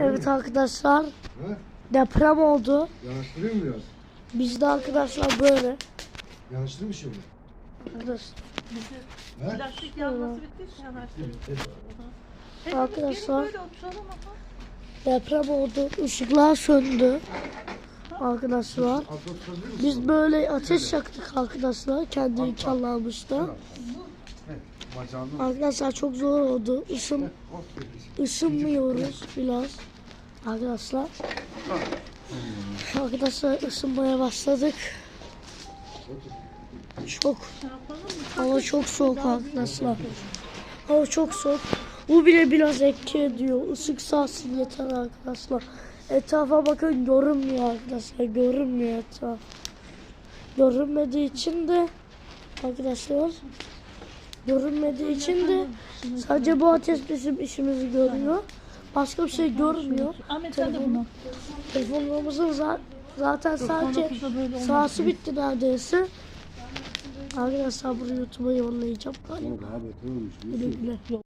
Evet arkadaşlar He? deprem oldu. Yanaştırayım mı biraz? Biz de arkadaşlar böyle. Yanaştırayım mı şimdi? Arkadaşlar, He? Plastik yanması. Hepimiz Arkadaşlar. deprem oldu. Işıklar söndü. Arkadaşlar. Biz böyle ateş yaktık arkadaşlar. Kendi imkanlarımızda. Bacağını Arkadaşlar çok zor oldu. Isın, ısınmıyoruz biraz. Arkadaşlar. Arkadaşlar ısınmaya başladık. Çok? Hava çok soğuk arkadaşlar. Hava çok soğuk. Bu bile biraz etki ediyor. Isık sahsın yeter arkadaşlar. Etrafa bakın görünmüyor arkadaşlar. Görünmüyor etraf. Görünmediği için de arkadaşlar görünmediği için de sadece bu ateş bizim işimizi görüyor. Başka bir şey görmüyor. Telefonlarımızın za- zaten sadece sahası bitti neredeyse. Arkadaşlar bunu YouTube'a yollayacağım galiba. Güle güle.